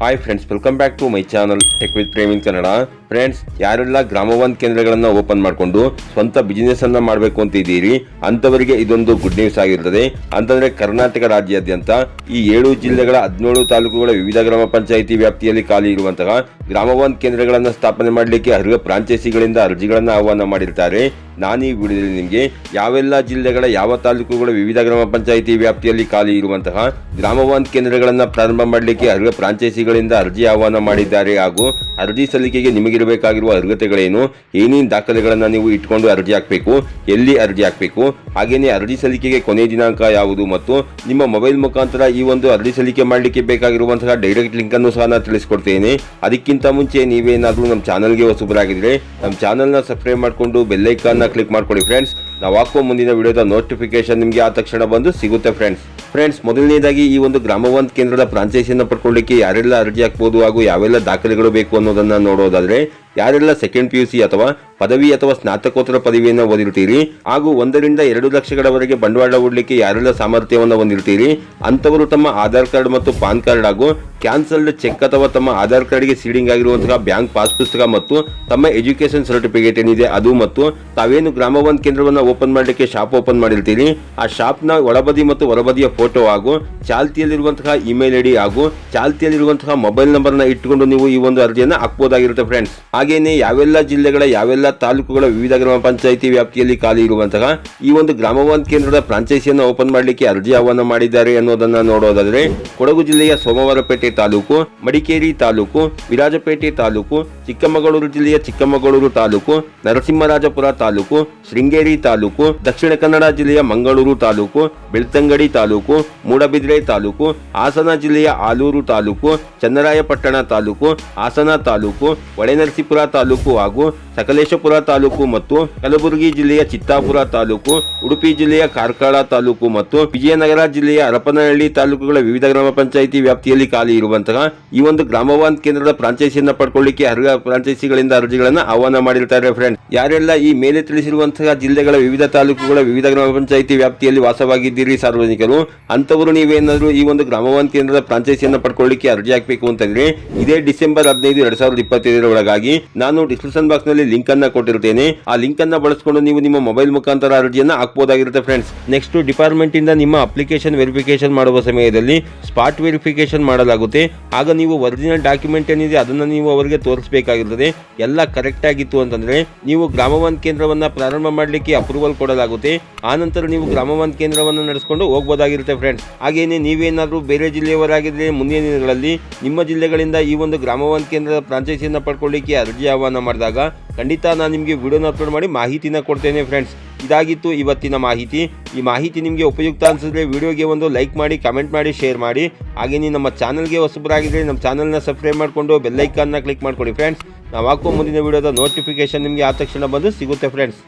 hi friends welcome back to my channel tech with Premin Kannada Friends ಯಾರೆಲ್ಲ ಗ್ರಾಮ ಕೇಂದ್ರಗಳನ್ನು open ಮಾಡಿಕೊಂಡು ಸ್ವಂತ ಬಿಸಿನೆಸ್ ಅನ್ನ ಮಾಡಬೇಕು ಅಂತ ಇದ್ದೀರಿ ಅಂತವರಿಗೆ ಇದೊಂದು ಗುಡ್ ನ್ಯೂಸ್ ಆಗಿರ್ತದೆ. ಅಂತಂದ್ರೆ ಕರ್ನಾಟಕ ರಾಜ್ಯಾದ್ಯಂತ ಈ ಏಳು ಜಿಲ್ಲೆಗಳ ಹದಿನೇಳು ತಾಲೂಕುಗಳ ವಿವಿಧ ಗ್ರಾಮ ಪಂಚಾಯಿತಿ ವ್ಯಾಪ್ತಿಯಲ್ಲಿ ಖಾಲಿ ಇರುವಂತಹ ಗ್ರಾಮ ಕೇಂದ್ರಗಳನ್ನು ಸ್ಥಾಪನೆ ಮಾಡಲಿಕ್ಕೆ ಅರ್ಹ ಫ್ರಾಂಚೈಸಿಗಳಿಂದ ಅರ್ಜಿಗಳನ್ನು ಆಹ್ವಾನ ಮಾಡಿರ್ತಾರೆ. ನಾನು ಈ ವಿಡಿಯೋದಲ್ಲಿ ನಿಮಗೆ ಯಾವೆಲ್ಲ ಜಿಲ್ಲೆಗಳ, ಯಾವ ತಾಲೂಕುಗಳ ವಿವಿಧ ಗ್ರಾಮ ಪಂಚಾಯಿತಿ ವ್ಯಾಪ್ತಿಯಲ್ಲಿ ಖಾಲಿ ಇರುವಂತಹ ಗ್ರಾಮ ಕೇಂದ್ರಗಳನ್ನು ಪ್ರಾರಂಭ ಮಾಡಲಿಕ್ಕೆ ಅರ್ಹ ಫ್ರಾಂಚೈಸಿಗಳಿಂದ ಅರ್ಜಿ ಆಹ್ವಾನ ಮಾಡಿದ್ದಾರೆ ಹಾಗೂ ಅರ್ಜಿ ಸಲ್ಲಿಕೆಗೆ ನಿಮಗಿರಬೇಕಾಗಿರುವ ಅರ್ಹತೆಗಳೇನು? ಏನೇನು ದಾಖಲೆಗಳನ್ನು ನೀವು ಇಟ್ಕೊಂಡು ಅರ್ಜಿ ಹಾಕಬೇಕು? ಎಲ್ಲಿ ಅರ್ಜಿ ಹಾಕಬೇಕು? ಹಾಗೆಯೇ ಅರ್ಜಿ ಸಲ್ಲಿಕೆಗೆ ಕೊನೆಯ ದಿನಾಂಕ ಯಾವುದು ಮತ್ತು ನಿಮ್ಮ ಮೊಬೈಲ್ ಮುಖಾಂತರ ಈ ಒಂದು ಅರ್ಜಿ ಸಲ್ಲಿಕೆ ಮಾಡಲಿಕ್ಕೆ ಬೇಕಾಗಿರುವಂತಹ ಡೈರೆಕ್ಟ್ ಲಿಂಕ್ ಅನ್ನು ಸಹ ನಾನು ತಿಳಿಸ್ಕೊಡ್ತೇನೆ. ಅದಕ್ಕಿಂತ ಮುಂಚೆ ನೀವೇನಾದರೂ ನಮ್ಮ ಚಾನಲ್ಗೆ ಹೊಸಬರಾಗಿದ್ರೆ ನಮ್ಮ ಚಾನಲ್ನ ಸಬ್ಸ್ಕ್ರೈಬ್ ಮಾಡಿಕೊಂಡು ಬೆಲ್ಲೈಕಾನ್ನ ಕ್ಲಿಕ್ ಮಾಡ್ಕೊಳ್ಳಿ ಫ್ರೆಂಡ್ಸ್. ನಾವು ಹಾಕುವ ಮುಂದಿನ ವಿಡಿಯೋದ ನೋಟಿಫಿಕೇಶನ್ ನಿಮಗೆ ಆ ತಕ್ಷಣ ಬಂದು ಸಿಗುತ್ತೆ ಫ್ರೆಂಡ್ಸ್. ಫ್ರೆಂಡ್ಸ್, ಮೊದಲನೇದಾಗಿ ಈ ಒಂದು ಗ್ರಾಮವಂತ ಕೇಂದ್ರದ ಫ್ರಾಂಚೈಸಿಯನ್ನು ಪಡ್ಕೊಳ್ಳಿಕ್ಕೆ ಯಾರೆಲ್ಲ ಅರ್ಜಿ ಹಾಕ್ಬೋದು ಹಾಗೂ ಯಾವೆಲ್ಲ ದಾಖಲೆಗಳು ಬೇಕು ಅನ್ನೋದನ್ನು ನೋಡೋದಾದ್ರೆ ಯಾರೆಲ್ಲ ಸೆಕೆಂಡ್ ಪಿ ಯು ಸಿ ಅಥವಾ ಪದವಿ ಅಥವಾ ಸ್ನಾತಕೋತ್ತರ ಪದವಿಯನ್ನು ಓದಿರ್ತೀರಿ, ಹಾಗೂ ಒಂದರಿಂದ ಎರಡು ಲಕ್ಷಗಳವರೆಗೆ ಬಂಡವಾಳ ಹೂಡಲಿಕ್ಕೆ ಯಾರೆಲ್ಲ ಸಾಮರ್ಥ್ಯವನ್ನು ಹೊಂದಿರ್ತೀರಿ, ಅಂಥವರು ತಮ್ಮ ಆಧಾರ್ ಕಾರ್ಡ್ ಮತ್ತು ಪಾನ್ ಕಾರ್ಡ್ ಹಾಗೂ ಕ್ಯಾನ್ಸಲ್ಡ್ ಚೆಕ್ ಅಥವಾ ತಮ್ಮ ಆಧಾರ್ ಕಾರ್ಡ್ಗೆ ಸೀಡಿಂಗ್ ಆಗಿರುವಂತಹ ಬ್ಯಾಂಕ್ ಪಾಸ್ ಪುಸ್ತಕ ಮತ್ತು ತಮ್ಮ ಎಜುಕೇಶನ್ ಸರ್ಟಿಫಿಕೇಟ್ ಏನಿದೆ ಅದು ಮತ್ತು ತಾವೇನು ಗ್ರಾಮ ಒಂದು ಕೇಂದ್ರವನ್ನು ಓಪನ್ ಮಾಡಲಿಕ್ಕೆ ಶಾಪ್ ಓಪನ್ ಮಾಡಿರ್ತೀರಿ, ಆ ಶಾಪ್ನ ಒಳಬದಿ ಮತ್ತು ಹೊರಬದಿಯ ಫೋಟೋ ಹಾಗೂ ಚಾಲ್ತಿಯಲ್ಲಿರುವಂತಹ ಇಮೇಲ್ ಐ ಡಿ ಹಾಗೂ ಚಾಲ್ತಿಯಲ್ಲಿರುವಂತಹ ಮೊಬೈಲ್ ನಂಬರ್ನ ಇಟ್ಟುಕೊಂಡು ನೀವು ಈ ಒಂದು ಅರ್ಜಿಯನ್ನು ಹಾಕ್ಬೋದಾಗಿರುತ್ತೆ ಫ್ರೆಂಡ್ಸ್ ಹಾಗೇನೆ ಯಾವೆಲ್ಲ ಜಿಲ್ಲೆಗಳ, ಯಾವೆಲ್ಲ ತಾಲೂಕುಗಳ ವಿವಿಧ ಗ್ರಾಮ ಪಂಚಾಯಿತಿ ವ್ಯಾಪ್ತಿಯಲ್ಲಿ ಖಾಲಿ ಇರುವಂತಹ ಈ ಒಂದು ಗ್ರಾಮ ಒನ್ ಕೇಂದ್ರದ ಫ್ರಾಂಚೈಸಿಯನ್ನು ಓಪನ್ ಮಾಡಲಿಕ್ಕೆ ಅರ್ಜಿ ಆಹ್ವಾನ ಮಾಡಿದ್ದಾರೆ ಅನ್ನೋದನ್ನ ನೋಡೋದಾದರೆ, ಕೊಡಗು ಜಿಲ್ಲೆಯ ಸೋಮವಾರಪೇಟೆ ತಾಲೂಕು, ಮಡಿಕೇರಿ ತಾಲೂಕು, ವಿರಾಜಪೇಟೆ ತಾಲೂಕು, ಚಿಕ್ಕಮಗಳೂರು ಜಿಲ್ಲೆಯ ಚಿಕ್ಕಮಗಳೂರು ತಾಲೂಕು, ನರಸಿಂಹರಾಜಪುರ ತಾಲೂಕು, ಶೃಂಗೇರಿ ತಾಲೂಕು, ದಕ್ಷಿಣ ಕನ್ನಡ ಜಿಲ್ಲೆಯ ಮಂಗಳೂರು ತಾಲೂಕು, ಬೆಳ್ತಂಗಡಿ ತಾಲೂಕು, ಮೂಡಬಿದ್ರೆ ತಾಲೂಕು, ಹಾಸನ ಜಿಲ್ಲೆಯ ಆಲೂರು ತಾಲೂಕು, ಚನ್ನರಾಯಪಟ್ಟಣ ತಾಲೂಕು, ಹಾಸನ ತಾಲೂಕು, ಹೊಳೆನರಸೀಪುರ ತಾಲೂಕು ಹಾಗೂ ಸಕಲೇಶಪುರ ತಾಲೂಕು ಮತ್ತು ಕಲಬುರಗಿ ಜಿಲ್ಲೆಯ ಚಿತ್ತಾಪುರ ತಾಲೂಕು ಉಡುಪಿ ಜಿಲ್ಲೆಯ ಕಾರ್ಕಳ ತಾಲೂಕು ಮತ್ತು ವಿಜಯನಗರ ಜಿಲ್ಲೆಯ ಹರಪನಹಳ್ಳಿ ತಾಲೂಕುಗಳ ವಿವಿಧ ಗ್ರಾಮ ಪಂಚಾಯಿತಿ ವ್ಯಾಪ್ತಿಯಲ್ಲಿ ಖಾಲಿ ಇರುವಂತಹ ಈ ಒಂದು ಗ್ರಾಮವಾನ್ ಕೇಂದ್ರದ ಫ್ರಾಂಚೈಸಿಯನ್ನ ಪಡ್ಕೊಳ್ಳಿಕ್ಕೆ ಅರ್ಹ ಫ್ರಾಂಚೈಸಿಗಳಿಂದ ಅರ್ಜಿಗಳನ್ನ ಆಹ್ವಾನ ಮಾಡಿರ್ತಾರೆ ಫ್ರೆಂಡ್ ಯಾರೆಲ್ಲ ಈ ಮೇಲೆ ತಿಳಿಸಿರುವಂತಹ ಜಿಲ್ಲೆಗಳ ವಿವಿಧ ತಾಲೂಕುಗಳ ವಿವಿಧ ಗ್ರಾಮ ಪಂಚಾಯಿತಿ ವ್ಯಾಪ್ತಿಯಲ್ಲಿ ವಾಸವಾಗಿದ್ದೀರಿ ಸಾರ್ವಜನಿಕರು ಅಂತವರು ನೀವೇನಾದರೂ ಈ ಒಂದು ಗ್ರಾಮವಾನ್ ಕೇಂದ್ರದ ಫ್ರಾಂಚೈಸಿಯನ್ನ ಪಡ್ಕೊಳ್ಳಿಕ್ಕೆ ಅರ್ಜಿ ಹಾಕಬೇಕು ಅಂತಂದ್ರೆ ಇದೇ ಡಿಸೆಂಬರ್ ಹದಿನೈದು ಎರಡ್ ಸಾವಿರದ ಇಪ್ಪತ್ತೈದರ ಒಳಗಾಗಿ ನಾನು ಡಿಸ್ಕ್ರಿಪ್ಷನ್ ಬಾಕ್ಸ್ನಲ್ಲಿ ಲಿಂಕ್ ಅನ್ನ ಕೊಟ್ಟಿರ್ತೇನೆ. ಆ ಲಿಂಕ್ ಅನ್ನ ಬಳಸ್ಕೊಂಡು ನೀವು ನಿಮ್ಮ ಮೊಬೈಲ್ ಮುಖಾಂತರ ಅರ್ಜಿಯನ್ನ ಹಾಕಬಹುದಾಗಿರುತ್ತೆ ಫ್ರೆಂಡ್ಸ್ ನೆಕ್ಸ್ಟ್ ಡಿಪಾರ್ಟ್ಮೆಂಟ್ ಇಂದ ನಿಮ್ಮ ಅಪ್ಲಿಕೇಶನ್ ವೆರಿಫಿಕೇಶನ್ ಮಾಡುವ ಸಮಯದಲ್ಲಿ ಸ್ಪಾಟ್ ವೆರಿಫಿಕೇಶನ್ ಮಾಡಲಾಗುತ್ತೆ. ಆಗ ನೀವು ಒರಿಜಿನಲ್ ಡಾಕ್ಯುಮೆಂಟ್ ಏನಿದೆ ಅದನ್ನ ನೀವು ಅವರಿಗೆ ತೋರಿಸಬೇಕಾಗಿರ್ತದೆ. ಎಲ್ಲ ಕರೆಕ್ಟ್ ಆಗಿತ್ತು ಅಂತಂದ್ರೆ ನೀವು ಗ್ರಾಮ ಕೇಂದ್ರವನ್ನು ಪ್ರಾರಂಭ ಮಾಡಲಿಕ್ಕೆ ಅಪ್ರೂವಲ್ ಕೊಡಲಾಗುತ್ತೆ. ಆನಂತರ ನೀವು ಗ್ರಾಮ ಒನ್ ಕೇಂದ್ರವನ್ನು ನಡೆಸಿಕೊಂಡು ಹೋಗ್ಬೋದಾಗಿರುತ್ತೆ ಫ್ರೆಂಡ್ಸ್ ಹಾಗೇನೆ ನೀವೇನಾದ್ರೂ ಬೇರೆ ಜಿಲ್ಲೆಯವರಾಗಿದ್ರೆ ಮುಂದಿನ ದಿನಗಳಲ್ಲಿ ನಿಮ್ಮ ಜಿಲ್ಲೆಗಳಿಂದ ಈ ಒಂದು ಗ್ರಾಮ ಒನ್ ಕೇಂದ್ರದ ಫ್ರಾಂಚೈಸಿಯನ್ನು ಪಡ್ಕೊಳ್ಳಿಕ್ಕೆ ಅರ್ಜಿ ಆಹ್ವಾನ ಮಾಡಿದಾಗ ಖಂಡಿತ ನಾನು ನಿಮಗೆ ವಿಡಿಯೋನ ಅಪ್ಲೋಡ್ ಮಾಡಿ ಮಾಹಿತಿನ ಕೊಡ್ತೇನೆ ಫ್ರೆಂಡ್ಸ್ ಇದಾಗಿತ್ತು ಇವತ್ತಿನ ಮಾಹಿತಿ. ಈ ಮಾಹಿತಿ ನಿಮಗೆ ಉಪಯುಕ್ತ ಅನಿಸಿದ್ರೆ ವಿಡಿಯೋಗೆ ಒಂದು ಲೈಕ್ ಮಾಡಿ, ಕಮೆಂಟ್ ಮಾಡಿ, ಶೇರ್ ಮಾಡಿ. ಹಾಗೆಯೇ ನಮ್ಮ ಚಾನಲ್ಗೆ ಹೊಸಬರಾಗಿದ್ದರೆ ನಮ್ಮ ಚಾನಲ್ನ ಸಬ್ಸ್ಕ್ರೈಬ್ ಮಾಡಿಕೊಂಡು ಬೆಲ್ಲೈಕನ್ನ ಕ್ಲಿಕ್ ಮಾಡ್ಕೊಳ್ಳಿ ಫ್ರೆಂಡ್ಸ್. ನಾವು ಹಾಕುವ ಮುಂದಿನ ವಿಡಿಯೋದ ನೋಟಿಫಿಕೇಶನ್ ನಿಮಗೆ ಆ ತಕ್ಷಣ ಬಂದು ಸಿಗುತ್ತೆ ಫ್ರೆಂಡ್ಸ್.